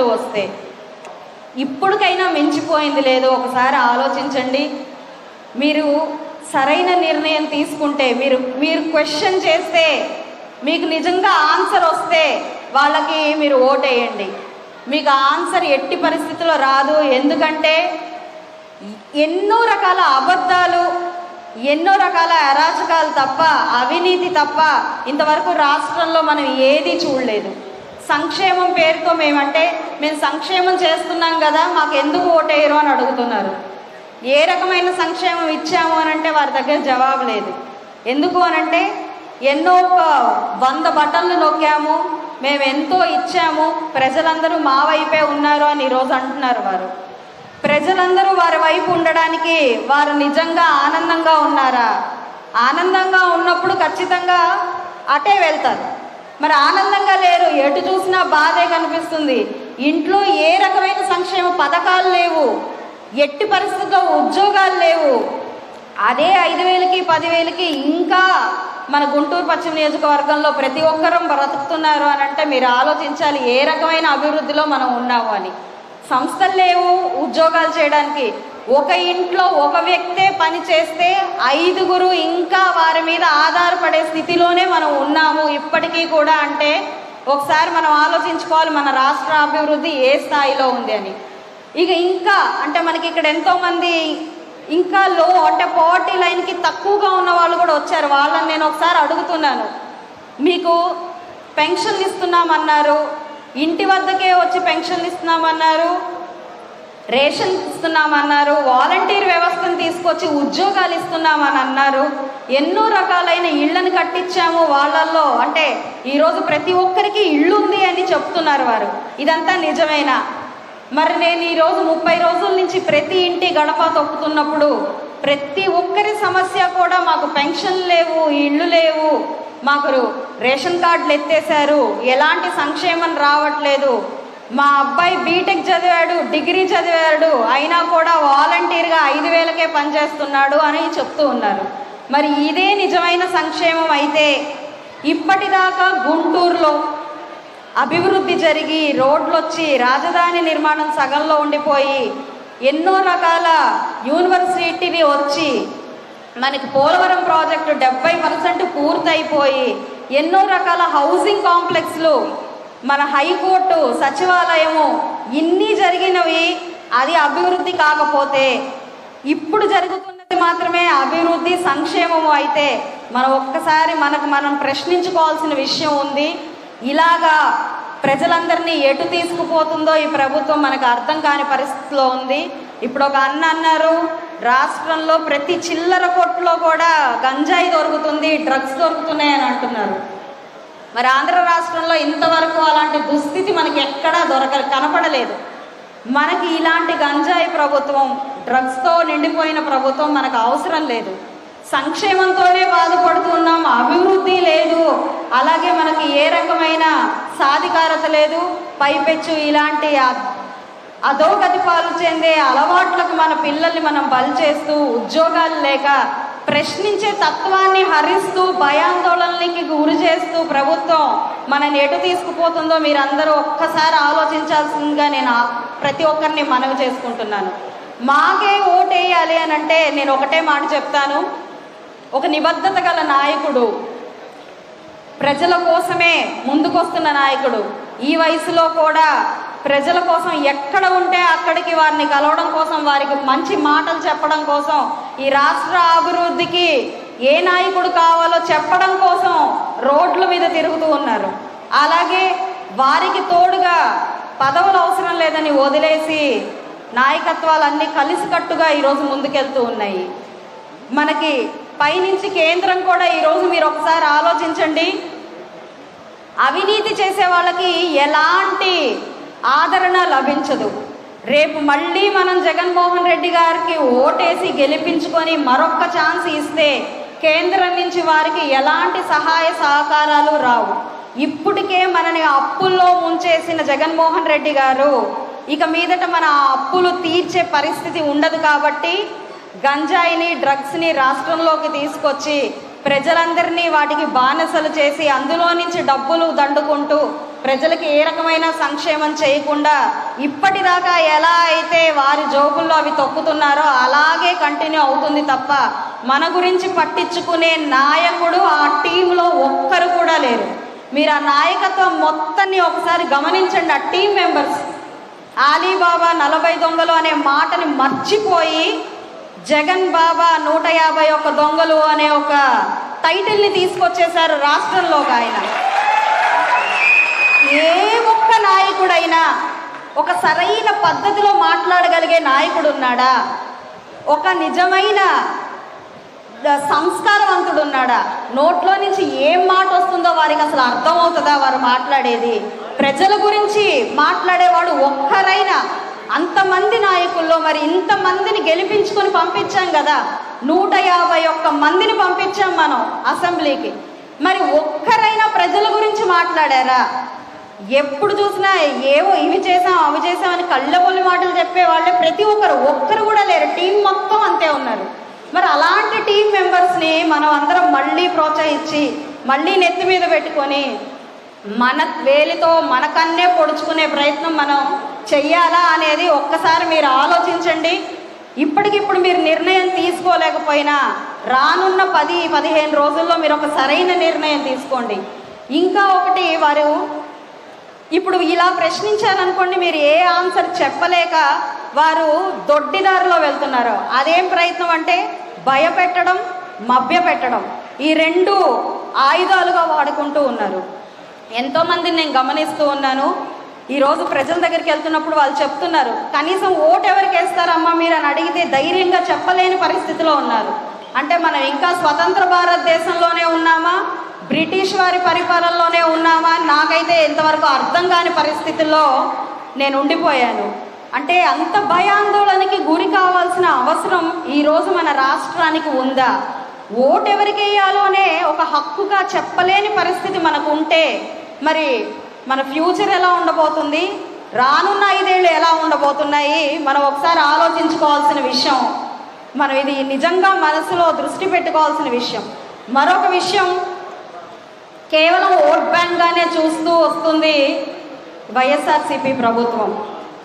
చేసుకుంటూ వస్తే ఇప్పటికైనా మించిపోయింది లేదో. ఒకసారి ఆలోచించండి. మీరు సరైన నిర్ణయం తీసుకుంటే మీరు మీరు క్వశ్చన్ చేస్తే మీకు నిజంగా ఆన్సర్ వస్తే వాళ్ళకి మీరు ఓటేయండి. మీకు ఆన్సర్ ఎట్టి పరిస్థితుల్లో రాదు. ఎందుకంటే ఎన్నో రకాల అబద్ధాలు ఎన్నో రకాల అరాచకాలు తప్ప అవినీతి తప్ప ఇంతవరకు రాష్ట్రంలో మనం ఏది చూడలేదు. సంక్షేమం పేరుతో మేమంటే మేము సంక్షేమం చేస్తున్నాం కదా మాకు ఎందుకు ఓటేయరు అని అడుగుతున్నారు. ఏ రకమైన సంక్షేమం ఇచ్చాము అని అంటే వారి దగ్గర జవాబు లేదు. ఎందుకు అనంటే ఎన్నో వంద బటన్లు నొక్కాము మేము ఎంతో ఇచ్చాము ప్రజలందరూ మా వైపే ఉన్నారు అని ఈరోజు అంటున్నారు వారు. ప్రజలందరూ వారి వైపు ఉండడానికి వారు నిజంగా ఆనందంగా ఉన్నారా? ఆనందంగా ఉన్నప్పుడు ఖచ్చితంగా అటే వెళ్తారు. మరి ఆనందంగా లేరు ఎటు చూసినా బాధే కనిపిస్తుంది. ఇంట్లో ఏ రకమైన సంక్షేమ పథకాలు లేవు? ఎట్టి పరిస్థితుల్లో ఉద్యోగాలు లేవు? అదే ఐదు వేలకి పదివేలకి ఇంకా మన గుంటూరు పశ్చిమ నియోజకవర్గంలో ప్రతి ఒక్కరూ బ్రతుకుతున్నారు అని అంటే మీరు ఆలోచించాలి ఏ రకమైన అభివృద్ధిలో మనం ఉన్నాము అని. సంస్థలు లేవు ఉద్యోగాలు చేయడానికి. ఒక ఇంట్లో ఒక వ్యక్తే పని చేస్తే ఐదుగురు ఇంకా వారి మీద ఆధారపడే స్థితిలోనే మనం ఉన్నాము ఇప్పటికీ కూడా అంటే ఒకసారి మనం ఆలోచించుకోవాలి మన రాష్ట్ర అభివృద్ధి ఏ స్థాయిలో ఉంది అని. ఇక ఇంకా అంటే మనకి ఇక్కడ ఎంతోమంది ఇంకా లో అంటే పోవర్టీ లైన్కి తక్కువగా ఉన్న వాళ్ళు కూడా వచ్చారు. వాళ్ళని నేను ఒకసారి అడుగుతున్నాను. మీకు పెన్షన్ ఇస్తున్నామన్నారు ఇంటి వద్దకే వచ్చి పెన్షన్ ఇస్తున్నామన్నారు రేషన్ ఇస్తున్నామన్నారు వాలంటీర్ వ్యవస్థను తీసుకొచ్చి ఉద్యోగాలు ఇస్తున్నామని అన్నారు ఎన్నో రకాలైన ఇళ్ళను కట్టించాము వాళ్ళల్లో. అంటే ఈరోజు ప్రతి ఒక్కరికి ఇళ్ళు ఉంది అని చెప్తున్నారు వారు. ఇదంతా నిజమేనా? మరి నేను ఈరోజు ముప్పై రోజుల నుంచి ప్రతి ఇంటి గడప తొక్కుతున్నప్పుడు ప్రతి ఒక్కరి సమస్య కూడా మాకు పెన్షన్ లేవు ఇళ్ళు లేవు. మాకు రేషన్ కార్డులు ఎత్తేసారు ఎలాంటి సంక్షేమం రావట్లేదు. మా అబ్బాయి బీటెక్ చదివాడు డిగ్రీ చదివాడు అయినా కూడా వాలంటీర్గా ఐదు వేలకే పనిచేస్తున్నాడు అని చెప్తూ ఉన్నారు. మరి ఇదే నిజమైన సంక్షేమం అయితే ఇప్పటిదాకా గుంటూరులో అభివృద్ధి జరిగి రోడ్లు వచ్చి రాజధాని నిర్మాణం సగంలో ఉండిపోయి ఎన్నో రకాల యూనివర్సిటీని వచ్చి మనకి పోలవరం ప్రాజెక్టు డెబ్బై పర్సెంట్ పూర్తయిపోయి ఎన్నో రకాల హౌసింగ్ కాంప్లెక్స్లు మన హైకోర్టు సచివాలయము ఇన్ని జరిగినవి అది అభివృద్ధి కాకపోతే ఇప్పుడు జరుగుతున్నది మాత్రమే అభివృద్ధి సంక్షేమము అయితే మనం ఒక్కసారి మనకు మనం ప్రశ్నించుకోవాల్సిన విషయం ఉంది. ఇలాగా ప్రజలందరినీ ఎటు తీసుకుపోతుందో ఈ ప్రభుత్వం మనకు అర్థం కాని పరిస్థితిలో ఉంది. ఇప్పుడు ఒక అన్న అన్నారు రాష్ట్రంలో ప్రతి చిల్లర కొట్టులో కూడా గంజాయి దొరుకుతుంది డ్రగ్స్ దొరుకుతున్నాయి అని అంటున్నారు. మరి ఆంధ్ర రాష్ట్రంలో ఇంతవరకు అలాంటి దుస్థితి మనకి ఎక్కడా దొరక కనపడలేదు. మనకి ఇలాంటి గంజాయి ప్రభుత్వం డ్రగ్స్తో నిండిపోయిన ప్రభుత్వం మనకు అవసరం లేదు. సంక్షేమంతోనే బాధపడుతున్నాం అభివృద్ధి లేదు. అలాగే మనకి ఏ రకమైన సాధికారత లేదు. పైపెచ్చు ఇలాంటి అధోగతి పాలు చెందే అలవాట్లకు మన పిల్లల్ని మనం బలి చేస్తూ ఉద్యోగాలు లేక ప్రశ్నించే తత్వాన్ని హరిస్తూ భయాందోళనలకి గురి చేస్తూ ప్రభుత్వం మనని ఎటు తీసుకుపోతుందో మీరందరూ ఒక్కసారి ఆలోచించాల్సిందిగా నేను ప్రతి ఒక్కరిని మనవి చేసుకుంటున్నాను. మాకే ఓటేయాలి అని అంటే నేను ఒకటే మాట చెప్తాను. ఒక నిబద్ధత గల నాయకుడు ప్రజల కోసమే ముందుకొస్తున్న నాయకుడు ఈ వయసులో కూడా ప్రజల కోసం ఎక్కడ ఉంటే అక్కడికి వారిని కలవడం కోసం వారికి మంచి మాటలు చెప్పడం కోసం ఈ రాష్ట్ర అభివృద్ధికి ఏ నాయకుడు కావాలో చెప్పడం కోసం రోడ్ల మీద తిరుగుతూ ఉన్నారు. అలాగే వారికి తోడుగా పదవులు అవసరం లేదని వదిలేసి నాయకత్వాలన్నీ కలిసికట్టుగా ఈరోజు ముందుకెళ్తూ ఉన్నాయి. మనకి పైనుంచి కేంద్రం కూడా ఈరోజు మీరు ఒకసారి ఆలోచించండి. అవినీతి చేసే వాళ్ళకి ఎలాంటి ఆదరణ లభించదు. రేపు మళ్ళీ మనం జగన్మోహన్ రెడ్డి గారికి ఓటేసి గెలిపించుకొని మరొక్క ఛాన్స్ ఇస్తే కేంద్రం నుంచి వారికి ఎలాంటి సహాయ సహకారాలు రావు. ఇప్పటికే మనని అప్పుల్లో ముంచేసిన జగన్మోహన్ రెడ్డి గారు ఇక మీదట మన అప్పులు తీర్చే పరిస్థితి ఉండదు కాబట్టి గంజాయిని డ్రగ్స్ని రాష్ట్రంలోకి తీసుకొచ్చి ప్రజలందరినీ వాటికి బానిసలు చేసి అందులో నుంచి డబ్బులు దండుకుంటూ ప్రజలకి ఏ రకమైన సంక్షేమం చేయకుండా ఇప్పటిదాకా ఎలా అయితే వారి జోబుల్లో అవి తొక్కుతున్నారో అలాగే కంటిన్యూ అవుతుంది తప్ప మన గురించి పట్టించుకునే నాయకుడు ఆ టీంలో ఒక్కరు కూడా లేరు. మీరు ఆ నాయకత్వం మొత్తాన్ని ఒకసారి గమనించండి ఆ టీం మెంబర్స్. ఆలీబాబా నలభై దొంగలు అనే మాటని మర్చిపోయి జగన్ బాబా నూట యాభై ఒక్క దొంగలు అనే ఒక టైటిల్ని తీసుకొచ్చేశారు రాష్ట్రంలోకి ఆయన. ఏ ఒక్క నాయకుడైనా ఒక సరైన పద్ధతిలో మాట్లాడగలిగే నాయకుడు ఉన్నాడా ఒక నిజమైన సంస్కారవంతుడు ఉన్నాడా నోట్లో నుంచి ఏం మాట వస్తుందో వారికి అసలు అర్థమవుతుందా వారు మాట్లాడేది? ప్రజల గురించి మాట్లాడేవాడు ఒక్కరైనా అంతమంది నాయకుల్లో మరి ఇంతమందిని గెలిపించుకొని పంపించాం కదా. నూట యాభై ఒక్క మందిని పంపించాం మనం అసెంబ్లీకి. మరి ఒక్కరైనా ప్రజల గురించి మాట్లాడారా? ఎప్పుడు చూసినా ఏవో ఇవి చేసాం అవి చేసామని కళ్ళబొల్లి మాటలు చెప్పే వాళ్ళే ప్రతి ఒక్కరు. ఒక్కరు కూడా లేరు. టీం మొత్తం అంతే ఉన్నారు. మరి అలాంటి టీం మెంబర్స్ని మనం అందరం మళ్ళీ ప్రోత్సహించి మళ్ళీ నెత్తి మీద పెట్టుకొని మన వేలితో మనకన్నే పొడుచుకునే ప్రయత్నం మనం చెయ్యాలా అనేది ఒక్కసారి మీరు ఆలోచించండి. ఇప్పటికిప్పుడు మీరు నిర్ణయం తీసుకోలేకపోయినా రానున్న పది పదిహేను రోజుల్లో మీరు ఒక సరైన నిర్ణయం తీసుకోండి. ఇంకా ఒకటి వారు ఇప్పుడు ఇలా ప్రశ్నించారనుకోండి మీరు ఏ ఆన్సర్ చెప్పలేక వారు దొడ్డిదారిలో వెళ్తున్నారు. అదేం ప్రయత్నం అంటే భయపెట్టడం మభ్యపెట్టడం. ఈ రెండు ఆయుధాలుగా వాడుకుంటూ ఉన్నారు. ఎంతోమందిని నేను గమనిస్తూ ఉన్నాను. ఈరోజు ప్రజల దగ్గరికి వెళ్తున్నప్పుడు వాళ్ళు చెప్తున్నారు కనీసం ఓటు ఎవరికి వేస్తారమ్మా మీరు? అని అడిగితే ధైర్యంగా చెప్పలేని పరిస్థితిలో ఉన్నారు. అంటే మనం ఇంకా స్వతంత్ర భారతదేశంలోనే ఉన్నామా? బ్రిటిష్ వారి పరిపాలనలోనే ఉన్నామా? నాకైతే ఇంతవరకు అర్థం కాని పరిస్థితుల్లో నేను ఉండిపోయాను. అంటే అంత భయాందోళనకి గురి కావాల్సిన అవసరం ఈరోజు మన రాష్ట్రానికి ఉందా? ఓటు ఎవరికి వేయాలోనే ఒక హక్కుగా చెప్పలేని పరిస్థితి మనకు ఉంటే మరి మన ఫ్యూచర్ ఎలా ఉండబోతుంది? రానున్న ఐదేళ్ళు ఎలా ఉండబోతున్నాయి? మనం ఒకసారి ఆలోచించుకోవాల్సిన విషయం మనం ఇది నిజంగా మనసులో దృష్టి పెట్టుకోవాల్సిన విషయం. మరొక విషయం కేవలం ఓట్ బ్యాంక్గానే చూస్తూ వస్తుంది వైఎస్ఆర్సీపీ ప్రభుత్వం.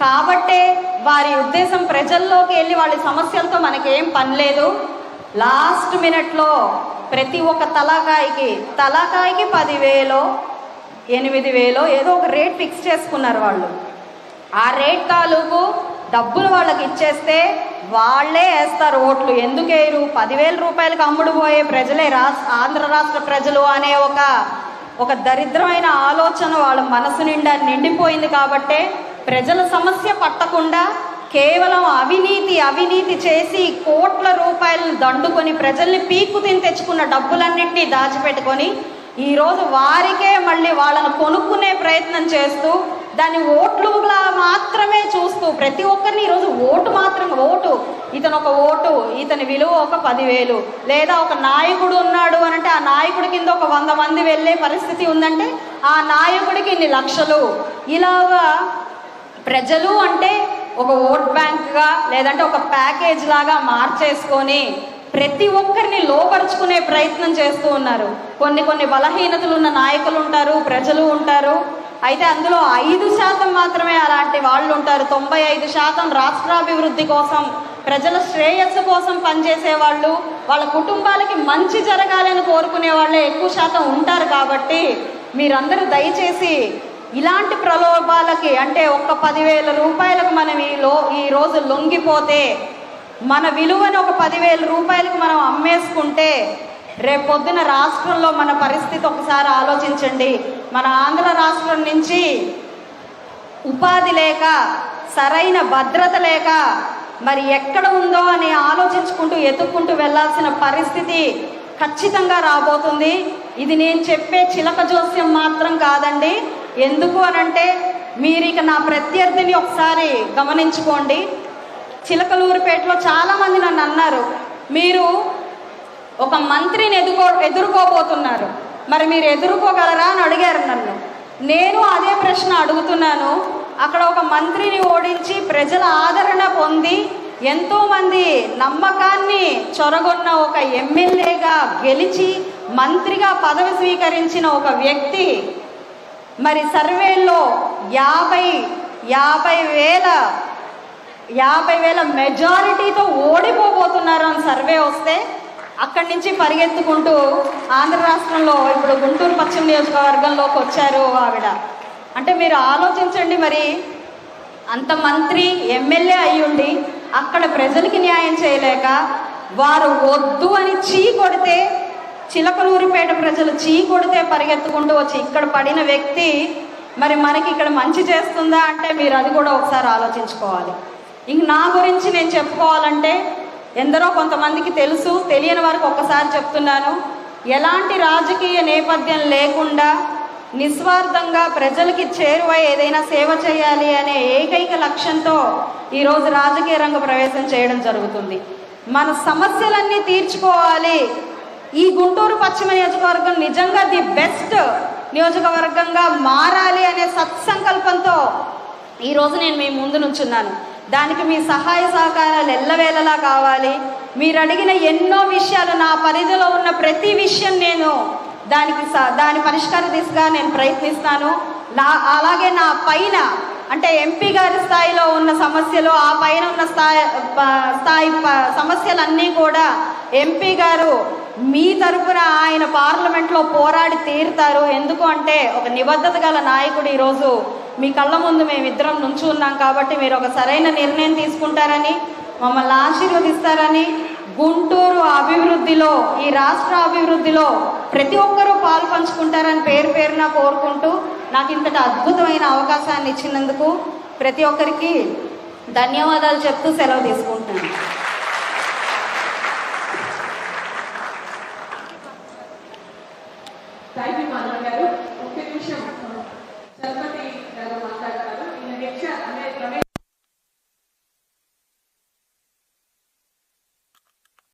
కాబట్టే వారి ఉద్దేశం ప్రజల్లోకి వెళ్ళి వాళ్ళ సమస్యలతో మనకేం పని లేదు. లాస్ట్ మినిట్లో ప్రతి ఒక్క తలాకాయకి తలాకాయకి పదివేలో ఎనిమిది వేలో ఏదో ఒక రేట్ ఫిక్స్ చేసుకున్నారు వాళ్ళు. ఆ రేట్ తాలూకు డబ్బులు వాళ్ళకి ఇచ్చేస్తే వాళ్ళే వేస్తారు ఓట్లు. ఎందుకు పదివేల రూపాయలకు అమ్ముడు పోయే ప్రజలే రాష్ట్ర ఆంధ్ర రాష్ట్ర ప్రజలు అనే ఒక ఒక దరిద్రమైన ఆలోచన వాళ్ళ మనసు నిండా నిండిపోయింది కాబట్టే ప్రజల సమస్య పట్టకుండా కేవలం అవినీతి అవినీతి చేసి కోట్ల రూపాయలను దండుకొని ప్రజల్ని పీక్కు తిని తెచ్చుకున్న డబ్బులన్నింటినీ దాచిపెట్టుకొని ఈరోజు వారికే మళ్ళీ వాళ్ళను కొనుక్కునే ప్రయత్నం చేస్తూ దాన్ని ఓట్లుగా మాత్రమే చూస్తూ ప్రతి ఒక్కరిని ఈరోజు ఓటు మాత్రం ఓటు ఇతను ఒక ఓటు ఇతని విలువ ఒక పదివేలు లేదా ఒక నాయకుడు ఉన్నాడు అని అంటే ఆ నాయకుడి కింద ఒక వంద మంది వెళ్ళే పరిస్థితి ఉందంటే ఆ నాయకుడికి ఇన్ని లక్షలు. ఇలాగా ప్రజలు అంటే ఒక ఓట్ బ్యాంక్గా లేదంటే ఒక ప్యాకేజ్ లాగా మార్చేసుకొని ప్రతి ఒక్కరిని లోపరుచుకునే ప్రయత్నం చేస్తూ ఉన్నారు. కొన్ని కొన్ని బలహీనతలు ఉన్న నాయకులు ఉంటారు ప్రజలు ఉంటారు. అయితే అందులో ఐదు శాతం మాత్రమే అలాంటి వాళ్ళు ఉంటారు. తొంభై ఐదు శాతం రాష్ట్రాభివృద్ధి కోసం ప్రజల శ్రేయస్సు కోసం పనిచేసే వాళ్ళు వాళ్ళ కుటుంబాలకి మంచి జరగాలని కోరుకునే వాళ్ళే ఎక్కువ శాతం ఉంటారు కాబట్టి మీరందరూ దయచేసి ఇలాంటి ప్రలోభాలకి అంటే ఒక్క పదివేల రూపాయలకు మనం ఈ లో ఈ రోజు లొంగిపోతే మన విలువను ఒక పదివేల రూపాయలకు మనం అమ్మేసుకుంటే రేపొద్దున రాష్ట్రంలో మన పరిస్థితి ఒకసారి ఆలోచించండి. మన ఆంధ్ర రాష్ట్రం నుంచి ఉపాధి లేక సరైన భద్రత లేక మరి ఎక్కడ ఉందో అని ఆలోచించుకుంటూ ఎత్తుక్కుంటూ వెళ్ళాల్సిన పరిస్థితి ఖచ్చితంగా రాబోతుంది. ఇది నేను చెప్పే చిలక జోస్యం మాత్రం కాదండి. ఎందుకు అనంటే మీరు ఇక నా ప్రత్యర్థిని ఒకసారి గమనించుకోండి. చిలకలూరుపేటలో చాలామంది నన్ను అన్నారు మీరు ఒక మంత్రిని ఎదుర్కో ఎదుర్కోబోతున్నారు. మరి మీరు ఎదుర్కోగలరా? అని అడిగారు నన్ను. నేను అదే ప్రశ్న అడుగుతున్నాను. అక్కడ ఒక మంత్రిని ఓడించి ప్రజల ఆదరణ పొంది ఎంతోమంది నమ్మకాన్ని చొరగొన్న ఒక ఎమ్మెల్యేగా గెలిచి మంత్రిగా పదవి స్వీకరించిన ఒక వ్యక్తి మరి సర్వేలో యాభై యాభై వేల యాభై వేల మెజారిటీతో ఓడిపోబోతున్నారు అని సర్వే వస్తే అక్కడి నుంచి పరిగెత్తుకుంటూ ఆంధ్ర రాష్ట్రంలో ఇప్పుడు గుంటూరు పశ్చిమ నియోజకవర్గంలోకి వచ్చారు ఆవిడ. అంటే మీరు ఆలోచించండి మరి అంత మంత్రి ఎమ్మెల్యే అయ్యుండి అక్కడ ప్రజలకి న్యాయం చేయలేక వారు వద్దు అని చీ కొడితే చిలకలూరిపేట ప్రజలు చీ కొడితే పరిగెత్తుకుంటూ వచ్చి ఇక్కడ పడిన వ్యక్తి మరి మనకి ఇక్కడ మంచి చేస్తుందా అంటే మీరు అది కూడా ఒకసారి ఆలోచించుకోవాలి. ఇంక నా గురించి నేను చెప్పుకోవాలంటే ఎందరో కొంతమందికి తెలుసు తెలియని వారికి ఒక్కసారి చెప్తున్నాను. ఎలాంటి రాజకీయ నేపథ్యం లేకుండా నిస్వార్థంగా ప్రజలకి చేరువై ఏదైనా సేవ చేయాలి అనే ఏకైక లక్ష్యంతో ఈరోజు రాజకీయ రంగ ప్రవేశం చేయడం జరుగుతుంది. మన సమస్యలన్నీ తీర్చుకోవాలి. ఈ గుంటూరు పశ్చిమ నియోజకవర్గం నిజంగా ది బెస్ట్ నియోజకవర్గంగా మారాలి అనే సత్సంకల్పంతో ఈరోజు నేను మీ ముందు నుంచున్నాను. దానికి మీ సహాయ సహకారాలు ఎల్లవేళలా కావాలి. మీరు అడిగిన ఎన్నో విషయాలు నా పరిధిలో ఉన్న ప్రతి విషయం నేను దానికి స- దాని పరిష్కార దిశగా నేను ప్రయత్నిస్తాను. నా అలాగే నా పైన అంటే ఎంపీ గారి స్థాయిలో ఉన్న సమస్యలు ఆ పైన ఉన్న స్థాయి స్థాయి సమస్యలన్నీ కూడా ఎంపీ గారు మీ తరపున ఆయన పార్లమెంట్లో పోరాడి తీరుతారు. ఎందుకు అంటే ఒక నిబద్ధత గల నాయకుడు ఈరోజు మీ కళ్ళ ముందు మేమిద్దరం నుంచి ఉన్నాం కాబట్టి మీరు ఒక సరైన నిర్ణయం తీసుకుంటారని మమ్మల్ని ఆశీర్వదిస్తారని గుంటూరు అభివృద్ధిలో ఈ రాష్ట్ర అభివృద్ధిలో ప్రతి ఒక్కరూ పాలు పంచుకుంటారని పేరు పేరున కోరుకుంటూ నాకు ఇంతటి అద్భుతమైన అవకాశాన్ని ఇచ్చినందుకు ప్రతి ఒక్కరికి ధన్యవాదాలు చెప్తూ సెలవు తీసుకుంటున్నాను.